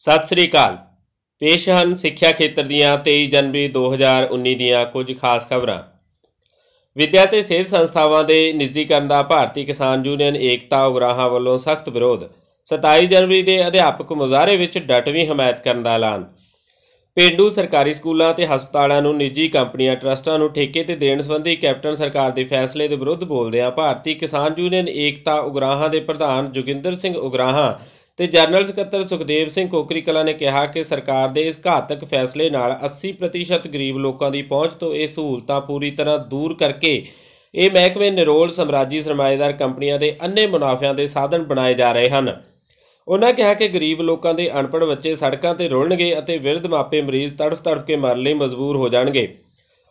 ਸਤਿ ਸ੍ਰੀ ਅਕਾਲ। ਪੇਸ਼ ਹਨ ਸਿੱਖਿਆ ਖੇਤਰ ਦੀਆਂ 23 ਜਨਵਰੀ 2019 ਦੀਆਂ ਕੁਝ ਖਾਸ ਖਬਰਾਂ। ਵਿਦਿਆ ਤੇ ਸਿਹਤ ਸੰਸਥਾਵਾਂ ਦੇ ਨਿੱਜੀਕਰਨ ਦਾ ਭਾਰਤੀ ਕਿਸਾਨ ਯੂਨੀਅਨ ਏਕਤਾ ਉਗਰਾਹਾਂ ਵੱਲੋਂ ਸਖਤ ਵਿਰੋਧ 27 ਜਨਵਰੀ ਦੇ ਅਧਿਆਪਕ ਮੁਜ਼ਾਹਰੇ ਵਿੱਚ ਡਟਵੀਂ ਹਮਾਇਤ ਕਰਨ ਦਾ ਐਲਾਨ। ਪੇਂਡੂ ਸਰਕਾਰੀ ਸਕੂਲਾਂ ਤੇ ਹਸਪਤਾਲਾਂ ਨੂੰ ਨਿੱਜੀ ਕੰਪਨੀਆਂ ਟਰਸਟਾਂ ਨੂੰ ਠੇਕੇ ਤੇ ਦੇਣ ਸੰਬੰਧੀ ਕੈਪਟਨ ਸਰਕਾਰ ਦੇ ਫੈਸਲੇ ਦੇ ਵਿਰੁੱਧ ਬੋਲਦਿਆਂ ਭਾਰਤੀ ਕਿਸਾਨ ਯੂਨੀਅਨ ਏਕਤਾ ਉਗਰਾਹਾਂ ਦੇ ਪ੍ਰਧਾਨ ਜੋਗਿੰਦਰ ਸਿੰਘ ਉਗਰਾਹਾਂ ਤੇ ਜਨਰਲ ਸਕੱਤਰ ਸੁਖਦੇਵ ਸਿੰਘ ਕੋਕਰੀ ਕਲਾ ਨੇ ਕਿਹਾ ਕਿ ਸਰਕਾਰ ਦੇ ਇਸ ਘਾਤਕ ਫੈਸਲੇ ਨਾਲ 80% ਗਰੀਬ ਲੋਕਾਂ ਦੀ ਪਹੁੰਚ ਤੋਂ ਇਹ ਸਹੂਲਤਾਂ ਪੂਰੀ ਤਰ੍ਹਾਂ ਦੂਰ ਕਰਕੇ ਇਹ ਮਹਿਕਮੇ ਨਿਰੋਲ ਸਮਰਾਜੀ ਸਰਮਾਏਦਾਰ ਕੰਪਨੀਆਂ ਦੇ ਅੰਨੇ ਮੁਨਾਫਿਆਂ ਦੇ ਸਾਧਨ ਬਣਾਏ ਜਾ ਰਹੇ ਹਨ। ਉਹਨਾਂ ਕਿਹਾ ਕਿ ਗਰੀਬ ਲੋਕਾਂ ਦੇ ਅਨਪੜ੍ਹ ਬੱਚੇ ਸੜਕਾਂ ਤੇ ਰੁਲਣਗੇ ਅਤੇ ਵਿਰਧ ਮਾਪੇ ਮਰੀਜ਼ ਤੜਫ ਤੜਫ ਕੇ ਮਰਨ ਲਈ ਮਜਬੂਰ ਹੋ ਜਾਣਗੇ।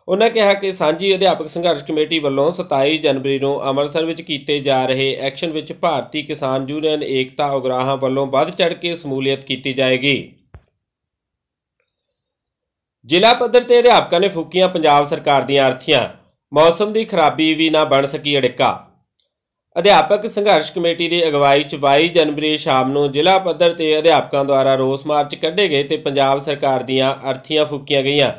ਉਹਨਾਂ ਕਿਹਾ ਕਿ ਸਾਂਝੀ ਅਧਿਆਪਕ ਸੰਘਰਸ਼ ਕਮੇਟੀ ਵੱਲੋਂ 27 ਜਨਵਰੀ ਨੂੰ ਅੰਮ੍ਰਿਤਸਰ ਵਿੱਚ ਕੀਤੇ ਜਾ ਰਹੇ ਐਕਸ਼ਨ ਵਿੱਚ ਭਾਰਤੀ ਕਿਸਾਨ ਯੂਨੀਅਨ ਏਕਤਾ ਉਗਰਾਹਾਂ ਵੱਲੋਂ ਵੱਧ ਚੜ ਕੇ ਸਮੂਲੀਅਤ ਕੀਤੀ ਜਾਏਗੀ। ਜ਼ਿਲ੍ਹਾ ਪੱਧਰ ਤੇ ਅਧਿਆਪਕਾਂ ਨੇ ਫੂਕੀਆਂ ਪੰਜਾਬ ਸਰਕਾਰ ਦੀਆਂ ਅਰਥੀਆਂ। ਮੌਸਮ ਦੀ ਖਰਾਬੀ ਵੀ ਨਾ ਬਣ ਸਕੀ ਅੜਿੱਕਾ। ਅਧਿਆਪਕ ਸੰਘਰਸ਼ ਕਮੇਟੀ ਦੀ ਅਗਵਾਈ 'ਚ 22 ਜਨਵਰੀ ਸ਼ਾਮ ਨੂੰ ਜ਼ਿਲ੍ਹਾ ਪੱਧਰ ਤੇ ਅਧਿਆਪਕਾਂ ਦੁਆਰਾ ਰੋਸ ਮਾਰਚ ਕੱਢੇ ਗਏ ਤੇ ਪੰਜਾਬ ਸਰਕਾਰ ਦੀਆਂ ਅਰਥੀਆਂ ਫੂਕੀਆਂ ਗਈਆਂ।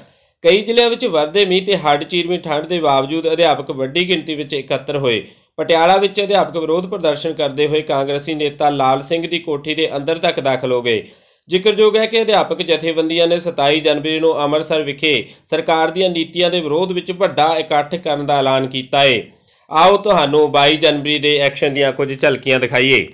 ਕਈ ਜ਼ਿਲ੍ਹਿਆਂ ਵਿੱਚ ਵਰਦੇ ਮੀਂਹ ਤੇ ਹੱਡ ਚੀਰਵੀਂ ਠੰਡ ਦੇ ਬਾਵਜੂਦ ਅਧਿਆਪਕ ਵੱਡੀ ਗਿਣਤੀ ਵਿੱਚ ਇਕੱਤਰ ਹੋਏ। ਪਟਿਆਲਾ ਵਿੱਚ ਅਧਿਆਪਕ ਵਿਰੋਧ ਪ੍ਰਦਰਸ਼ਨ ਕਰਦੇ ਹੋਏ ਕਾਂਗਰਸੀ ਨੇਤਾ ਲਾਲ ਸਿੰਘ ਦੀ ਕੋਠੀ ਦੇ ਅੰਦਰ ਤੱਕ ਦਾਖਲ ਹੋ ਗਏ। ਜ਼ਿਕਰਯੋਗ ਹੈ ਕਿ ਅਧਿਆਪਕ ਜਥੇਬੰਦੀਆਂ ਨੇ 27 ਜਨਵਰੀ ਨੂੰ ਅੰਮ੍ਰਿਤਸਰ ਵਿਖੇ ਸਰਕਾਰ ਦੀਆਂ ਨੀਤੀਆਂ ਦੇ ਵਿਰੋਧ ਵਿੱਚ ਵੱਡਾ ਇਕੱਠ ਕਰਨ ਦਾ ਐਲਾਨ ਕੀਤਾ ਹੈ ਆਓ ਤੁਹਾਨੂੰ 22 ਜਨਵਰੀ ਦੇ ਐਕਸ਼ਨ ਦੀਆਂ ਕੁਝ ਝਲਕੀਆਂ ਦਿਖਾਈਏ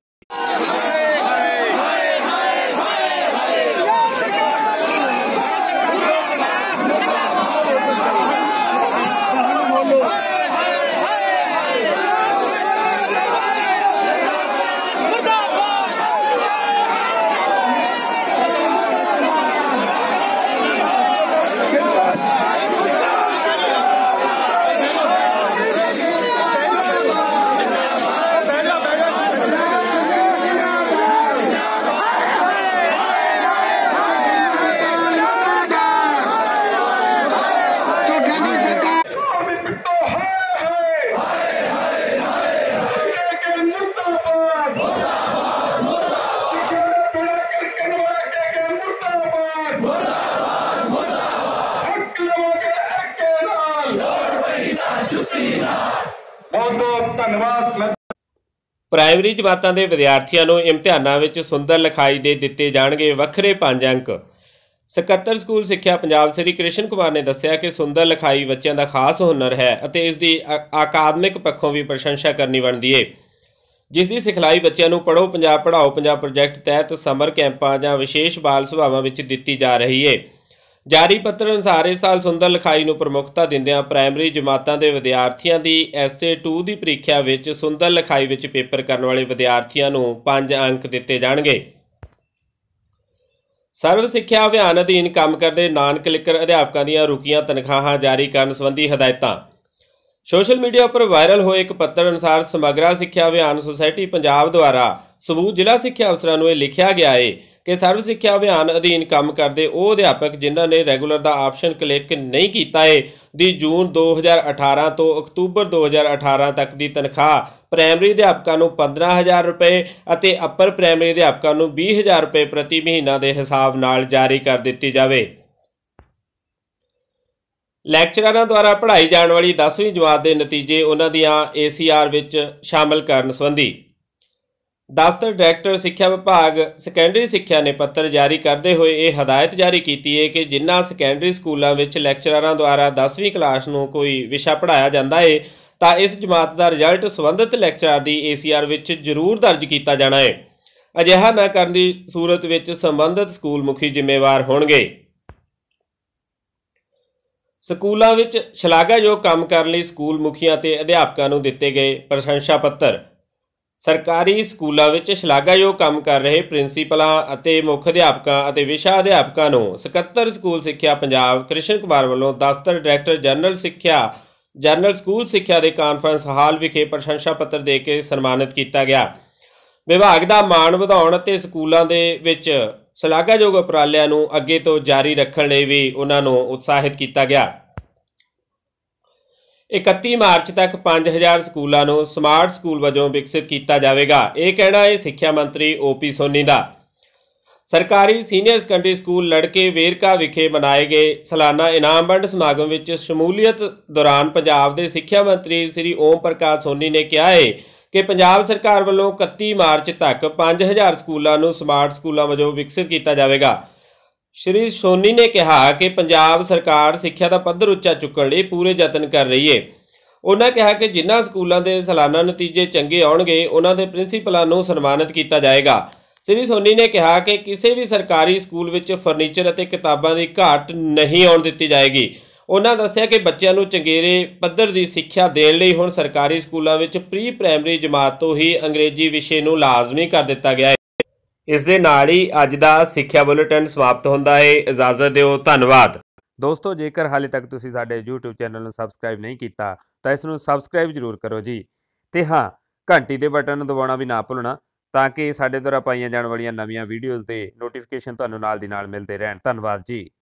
ਆਰਮੀ ਪਿੱਟੋ ਹਾਏ ਹਾਏ ਹਾਏ ਹਾਏ ਹਾਏ ਕਿ ਮੁਰਦਾਬਾਦ ਮੁਰਦਾਬਾਦ ਮੁਰਦਾਬਾਦ ਬੜਾ ਕਰਕਨ ਵਾਲਾ ਕਿ ਕਿ ਮੁਰਦਾਬਾਦ ਮੁਰਦਾਬਾਦ ਮੁਰਦਾਬਾਦ ਹੱਕ ਲਵਾਂਗੇ ਕੇ ਨਾਲ ਲੋੜ ਪਈ ਤਾਂ ਛੁੱਟੀ ਨਾਲ ਬਹੁਤ ਬਹੁਤ ਧੰਨਵਾਦ ਪ੍ਰਾਇਮਰੀ ਜਮਾਤਾਂ ਦੇ ਵਿਦਿਆਰਥੀਆਂ ਨੂੰ ਇਮਤਿਹਾਨਾਂ ਵਿੱਚ ਸੁੰਦਰ ਲਿਖਾਈ ਦੇ ਦਿੱਤੇ ਜਾਣਗੇ ਵੱਖਰੇ 5 ਅੰਕ। ਸਕੱਤਰ ਸਕੂਲ ਸਿੱਖਿਆ ਪੰਜਾਬ ਸ੍ਰੀ ਕ੍ਰਿਸ਼ਨ ਕੁਮਾਰ ਨੇ ਦੱਸਿਆ ਕਿ ਸੁੰਦਰ ਲਿਖਾਈ ਬੱਚਿਆਂ ਦਾ ਖਾਸ ਹੁਨਰ ਹੈ ਅਤੇ ਇਸ ਦੀ ਅ- ਅਕਾਦਮਿਕ ਪੱਖੋਂ ਵੀ ਪ੍ਰਸ਼ੰਸਾ ਕਰਨੀ ਬਣਦੀ ਏ। ਜਿਸ ਦੀ ਸਿਖਲਾਈ ਬੱਚਿਆਂ ਨੂੰ ਪੜ੍ਹੋ, ਪੰਜਾਬ ਪੜ੍ਹਾਓ, ਪੰਜਾਬ ਪ੍ਰੋਜੈਕਟ ਤਹਿਤ ਸਮਰ ਕੈਂਪਾਂ ਜਾਂ ਵਿਸ਼ੇਸ਼ ਬਾਲ ਸਭਾਵਾਂ ਵਿੱਚ ਦਿੱਤੀ ਜਾ ਰਹੀ ਏ। ਜਾਰੀ ਪੱਤਰ ਅਨੁਸਾਰ ਇਸ ਸਾਲ ਸੁੰਦਰ ਲਿਖਾਈ ਨੂੰ ਪ੍ਰਮੁੱਖਤਾ ਦਿੰਦਿਆਂ ਪ੍ਰਾਇਮਰੀ ਜਮਾਤਾਂ ਦੇ ਵਿਦਿਆਰਥੀਆਂ ਦੀ ਐਸਏ 2 ਦੀ ਪ੍ਰੀਖਿਆ ਵਿੱਚ ਸੁੰਦਰ ਲਿਖਾਈ ਵਿੱਚ ਪੇਪਰ ਕਰਨ ਵਾਲੇ ਵਿਦਿਆਰਥੀਆਂ ਨੂੰ 5 ਅੰਕ ਦਿੱਤੇ ਜਾਣਗੇ। ਸਰਵ ਸਿੱਖਿਆ ਅਭਿਆਨ ਅਧੀਨ ਕੰਮ ਕਰਦੇ ਨਾਨ ਕਲਿੱਕਰ ਅਧਿਆਪਕਾਂ ਦੀਆਂ ਰੁਕੀਆਂ ਤਨਖਾਹਾਂ ਜਾਰੀ ਕਰਨ ਸੰਬੰਧੀ ਹਦਾਇਤਾਂ। ਸੋਸ਼ਲ ਮੀਡੀਆ ਉੱਪਰ ਵਾਇਰਲ ਹੋਏ ਇੱਕ ਪੱਤਰ ਅਨੁਸਾਰ ਸਮਗਰਾ ਸਿੱਖਿਆ ਅਭਿਆਨ ਸੁਸਾਇਟੀ ਪੰਜਾਬ ਦੁਆਰਾ ਸਮੂਹ ਜ਼ਿਲ੍ਹਾ ਸਿੱਖਿਆ ਅਫਸਰਾਂ ਨੂੰ ਇਹ ਲਿਖਿਆ ਗਿਆ ਹੈ ਕਿ ਸਰਵ ਸਿੱਖਿਆ ਅਭਿਆਨ ਅਧੀਨ ਕੰਮ ਕਰਦੇ ਉਹ ਅਧਿਆਪਕ ਜਿਨ੍ਹਾਂ ਨੇ ਰੈਗੂਲਰ ਦਾ ਆਪਸ਼ਨ ਕਲਿੱਕ ਨਹੀਂ ਕੀਤਾ ਹੈ ਦੀ ਜੂਨ 2018 ਤੋਂ ਅਕਤੂਬਰ 2018 ਤੱਕ ਦੀ ਤਨਖਾਹ, ਪ੍ਰਾਇਮਰੀ ਅਧਿਆਪਕਾਂ ਨੂੰ 15000 ਰੁਪਏ ਅਤੇ ਅੱਪਰ ਪ੍ਰਾਇਮਰੀ ਅਧਿਆਪਕਾਂ ਨੂੰ 20000 ਰੁਪਏ ਪ੍ਰਤੀ ਮਹੀਨਾ ਦੇ ਹਿਸਾਬ ਨਾਲ ਜਾਰੀ ਕਰ ਦਿੱਤੀ ਜਾਵੇ। ਲੈਕਚਰਰਾਂ ਦੁਆਰਾ ਪੜ੍ਹਾਈ ਜਾਣ ਵਾਲੀ 10ਵੀਂ ਜਮਾਤ ਦੇ ਨਤੀਜੇ ਉਹਨਾਂ ਦੀਆਂ ACR ਵਿੱਚ ਸ਼ਾਮਲ ਕਰਨ ਸੰਬੰਧੀ ਦਫ਼ਤਰ ਡਾਇਰੈਕਟਰ, ਸਿੱਖਿਆ ਵਿਭਾਗ, ਸੈਕੰਡਰੀ ਸਿੱਖਿਆ ਨੇ ਪੱਤਰ ਜਾਰੀ ਕਰਦੇ ਹੋਏ ਇਹ ਹਦਾਇਤ ਜਾਰੀ ਕੀਤੀ ਹੈ ਕਿ ਜਿਨ੍ਹਾਂ ਸੈਕੰਡਰੀ ਸਕੂਲਾਂ ਵਿੱਚ ਲੈਕਚਰਰਾਂ ਦੁਆਰਾ 10ਵੀਂ ਕਲਾਸ ਨੂੰ ਕੋਈ ਵਿਸ਼ਾ ਪੜ੍ਹਾਇਆ ਜਾਂਦਾ ਹੈ, ਤਾਂ ਇਸ ਜਮਾਤ ਦਾ ਰਿਜ਼ਲਟ ਸੰਬੰਧਿਤ ਲੈਕਚਰਰ ਦੀ ACR ਵਿੱਚ ਜ਼ਰੂਰ ਦਰਜ ਕੀਤਾ ਜਾਣਾ ਹੈ। ਅਜਿਹਾ ਨਾ ਕਰਨ ਦੀ ਸੂਰਤ ਵਿੱਚ ਸੰਬੰਧਿਤ ਸਕੂਲ ਮੁਖੀ ਜ਼ਿੰਮੇਵਾਰ ਹੋਣਗੇ। ਸਕੂਲਾਂ ਵਿੱਚ ਸ਼ਲਾਘਾਯੋਗ ਕੰਮ ਕਰਨ ਲਈ ਸਕੂਲ ਮੁਖੀਆਂ ਤੇ ਅਧਿਆਪਕਾਂ ਨੂੰ ਦਿੱਤੇ ਗਏ ਪ੍ਰਸ਼ੰਸਾ ਪੱਤਰ ਸਰਕਾਰੀ ਸਕੂਲਾਂ ਵਿੱਚ ਸ਼ਲਾਘਾਯੋਗ ਕੰਮ ਕਰ ਰਹੇ ਪ੍ਰਿੰਸੀਪਲਾਂ ਅਤੇ ਮੁੱਖ ਅਧਿਆਪਕਾਂ ਅਤੇ ਵਿਸ਼ਾ ਅਧਿਆਪਕਾਂ ਨੂੰ ਸਕੱਤਰ ਸਕੂਲ ਸਿੱਖਿਆ ਪੰਜਾਬ ਕ੍ਰਿਸ਼ਨ ਕੁਮਾਰ ਵੱਲੋਂ ਦਫ਼ਤਰ ਡਾਇਰੈਕਟਰ ਜਨਰਲ ਸਿੱਖਿਆ, ਜਨਰਲ ਸਕੂਲ ਸਿੱਖਿਆ ਦੇ ਕਾਨਫਰੰਸ ਹਾਲ ਵਿਖੇ ਪ੍ਰਸ਼ੰਸਾ ਪੱਤਰ ਦੇ ਕੇ ਸਨਮਾਨਿਤ ਕੀਤਾ ਗਿਆ। ਵਿਭਾਗ ਦਾ ਮਾਣ ਵਧਾਉਣ ਅਤੇ ਸਕੂਲਾਂ ਦੇ ਵਿੱਚ ਸ਼ਲਾਘਾਯੋਗ ਉਪਰਾਲਿਆਂ ਨੂੰ ਅੱਗੇ ਤੋਂ ਜਾਰੀ ਰੱਖਣ ਲਈ ਵੀ ਉਹਨਾਂ ਨੂੰ ਉਤਸ਼ਾਹਿਤ ਕੀਤਾ ਗਿਆ। 31 ਮਾਰਚ ਤੱਕ 5000 ਸਕੂਲਾਂ ਨੂੰ ਸਮਾਰਟ ਸਕੂਲ ਵਜੋਂ ਵਿਕਸਿਤ ਕੀਤਾ ਜਾਵੇਗਾ। ਇਹ ਕਹਿਣਾ ਹੈ ਸਿੱਖਿਆ ਮੰਤਰੀ ਓਪੀ ਸੋਨੀ ਦਾ। ਸਰਕਾਰੀ ਸੀਨੀਅਰ ਸੈਕੰਡਰੀ ਸਕੂਲ ਲੜਕੇ ਵੇਰਕਾ ਵਿਖੇ ਮਨਾਏ ਗਏ ਸਾਲਾਨਾ ਇਨਾਮ ਵੰਡ ਸਮਾਗਮ ਵਿੱਚ ਸ਼ਮੂਲੀਅਤ ਦੌਰਾਨ ਪੰਜਾਬ ਦੇ ਸਿੱਖਿਆ ਮੰਤਰੀ ਸ੍ਰੀ ਓਮ ਪ੍ਰਕਾਸ਼ ਸੋਨੀ ਨੇ ਕਿਹਾ ਹੈ ਕਿ ਪੰਜਾਬ ਸਰਕਾਰ ਵੱਲੋਂ 31 ਮਾਰਚ ਤੱਕ 5000 ਸਕੂਲਾਂ ਨੂੰ ਸਮਾਰਟ ਸਕੂਲਾਂ ਵਜੋਂ ਵਿਕਸਿਤ ਕੀਤਾ ਜਾਵੇਗਾ। ਸ਼੍ਰੀ ਸੋਨੀ ਨੇ ਕਿਹਾ ਕਿ ਪੰਜਾਬ ਸਰਕਾਰ ਸਿੱਖਿਆ ਦਾ ਪੱਧਰ ਉੱਚਾ ਚੁੱਕਣ ਲਈ ਪੂਰੇ ਯਤਨ ਕਰ ਰਹੀ ਹੈ ਉਹਨਾਂ ਕਿਹਾ ਕਿ ਜਿਨ੍ਹਾਂ ਸਕੂਲਾਂ ਦੇ ਸਾਲਾਨਾ ਨਤੀਜੇ ਚੰਗੇ ਆਉਣਗੇ, ਉਹਨਾਂ ਦੇ ਪ੍ਰਿੰਸੀਪਲਾਂ ਨੂੰ ਸਨਮਾਨਿਤ ਕੀਤਾ ਜਾਏਗਾ। ਸ੍ਰੀ ਸੋਨੀ ਨੇ ਕਿਹਾ ਕਿ ਕਿਸੇ ਵੀ ਸਰਕਾਰੀ ਸਕੂਲ ਵਿੱਚ ਫਰਨੀਚਰ ਅਤੇ ਕਿਤਾਬਾਂ ਦੀ ਘਾਟ ਨਹੀਂ ਆਉਣ ਦਿੱਤੀ ਜਾਏਗੀ। ਉਹਨਾਂ ਦੱਸਿਆ ਕਿ ਬੱਚਿਆਂ ਨੂੰ ਚੰਗੇਰੇ ਪੱਧਰ ਦੀ ਸਿੱਖਿਆ ਦੇਣ ਲਈ ਹੁਣ ਸਰਕਾਰੀ ਸਕੂਲਾਂ ਵਿੱਚ ਪ੍ਰੀ ਪ੍ਰਾਇਮਰੀ ਜਮਾਤ ਤੋਂ ਹੀ ਅੰਗਰੇਜ਼ੀ ਵਿਸ਼ੇ ਨੂੰ ਲਾਜ਼ਮੀ ਕਰ ਦਿੱਤਾ ਗਿਆ ਹੈ ਇਸ ਦੇ ਨਾਲ ਹੀ ਅੱਜ ਦਾ ਸਿੱਖਿਆ ਬੁਲੇਟਿਨ ਸਮਾਪਤ ਹੁੰਦਾ ਹੈ। ਇਜਾਜ਼ਤ ਦਿਓ, ਧੰਨਵਾਦ। ਦੋਸਤੋ, ਜੇਕਰ ਹਾਲੇ ਤੱਕ ਤੁਸੀਂ ਸਾਡੇ YouTube ਚੈਨਲ ਨੂੰ ਸਬਸਕ੍ਰਾਈਬ ਨਹੀਂ ਕੀਤਾ, ਤਾਂ ਇਸ ਨੂੰ ਸਬਸਕ੍ਰਾਈਬ ਜ਼ਰੂਰ ਕਰੋ ਜੀ। ਤੇ ਹਾਂ, ਘੰਟੀ ਦੇ ਬਟਨ ਨੂੰ ਦਬਾਉਣਾ ਵੀ ਨਾ ਭੁੱਲਣਾ, ਤਾਂ ਕਿ ਸਾਡੇ ਦੁਆਰਾ ਪਾਈਆਂ ਜਾਣ ਵਾਲੀਆਂ ਨਵੀਆਂ ਵੀਡੀਓਜ਼ ਦੇ ਨੋਟੀਫਿਕੇਸ਼ਨ ਤੁਹਾਨੂੰ ਨਾਲ ਦੀ ਨਾਲ ਮਿਲਦੇ ਰਹਿਣ। ਧੰਨਵਾਦ ਜੀ।